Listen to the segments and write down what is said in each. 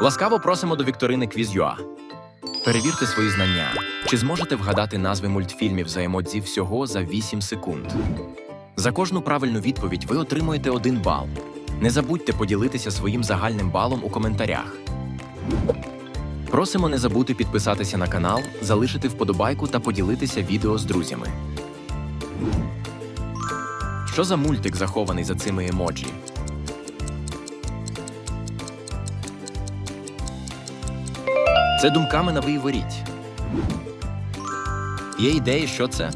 Ласкаво просимо до вікторини Quiz.ua. Перевірте свої знання. Чи зможете вгадати назви мультфільмів за емодзі всього за 8 секунд? За кожну правильну відповідь ви отримуєте один бал. Не забудьте поділитися своїм загальним балом у коментарях. Просимо не забути підписатися на канал, залишити вподобайку та поділитися відео з друзями. Що за мультик захований за цими емоджі? Це думками на виворіть. Є ідеї, що це?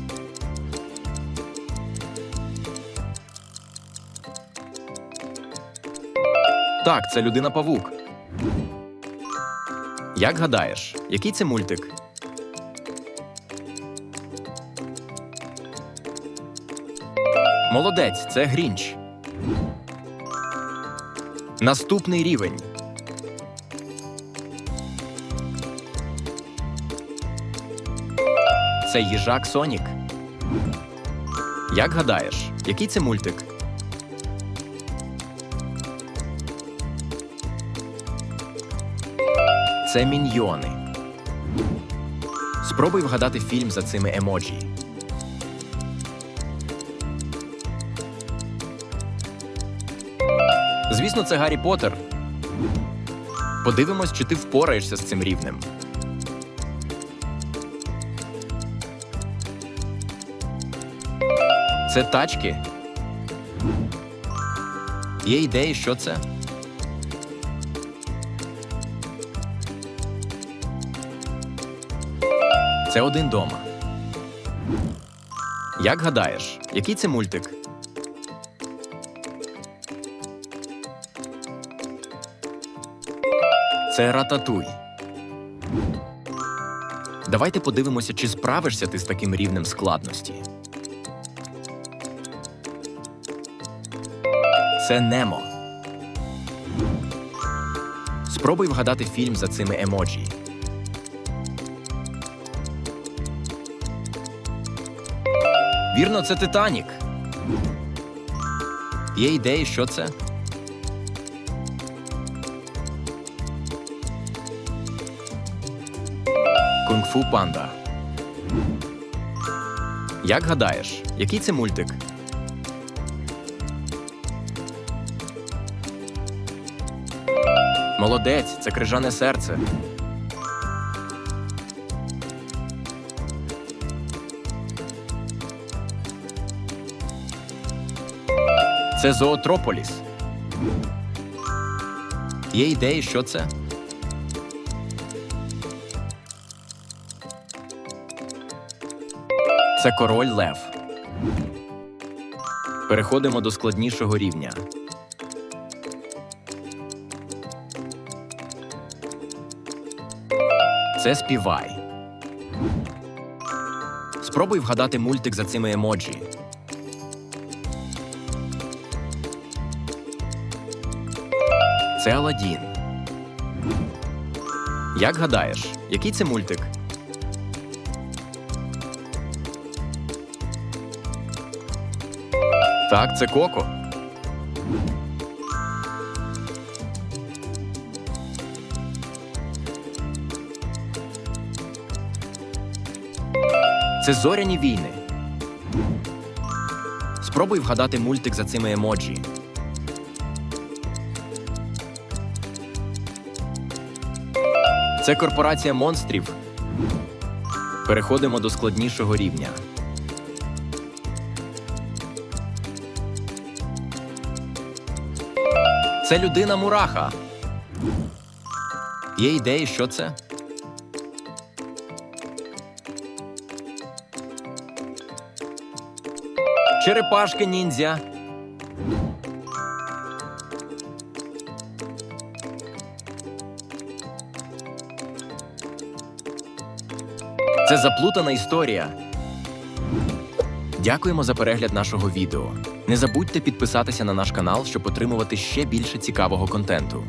Так, це людина павук. Як гадаєш, який це мультик? Молодець, це Грінч. Наступний рівень. Це їжак Сонік. Як гадаєш, який це мультик? Це міньйони. Спробуй вгадати фільм за цими емоджі. Звісно, це Гаррі Поттер. Подивимось, чи ти впораєшся з цим рівнем. Це тачки. Є ідеї, що це? Це один дома. Як гадаєш, який це мультик? Це рататуй. Давайте подивимося, чи справишся ти з таким рівнем складності. Це Немо. Спробуй вгадати фільм за цими емоджі. Вірно, це Титанік. Є ідеї, що це? Кунг-фу панда. Як гадаєш, який це мультик? Молодець, це крижане серце. Це зоотрополіс. Є ідеї, що це? Це король Лев. Переходимо до складнішого рівня. Це співай. Спробуй вгадати мультик за цими емоджі. Це Аладдін. Як гадаєш, який це мультик? Так, це Коко. Це зоряні війни. Спробуй вгадати мультик за цими емоджі. Це корпорація монстрів. Переходимо до складнішого рівня. Це людина мураха. Є ідеї, що це? Черепашки ніндзя. Це заплутана історія. Дякуємо за перегляд нашого відео. Не забудьте підписатися на наш канал, щоб отримувати ще більше цікавого контенту.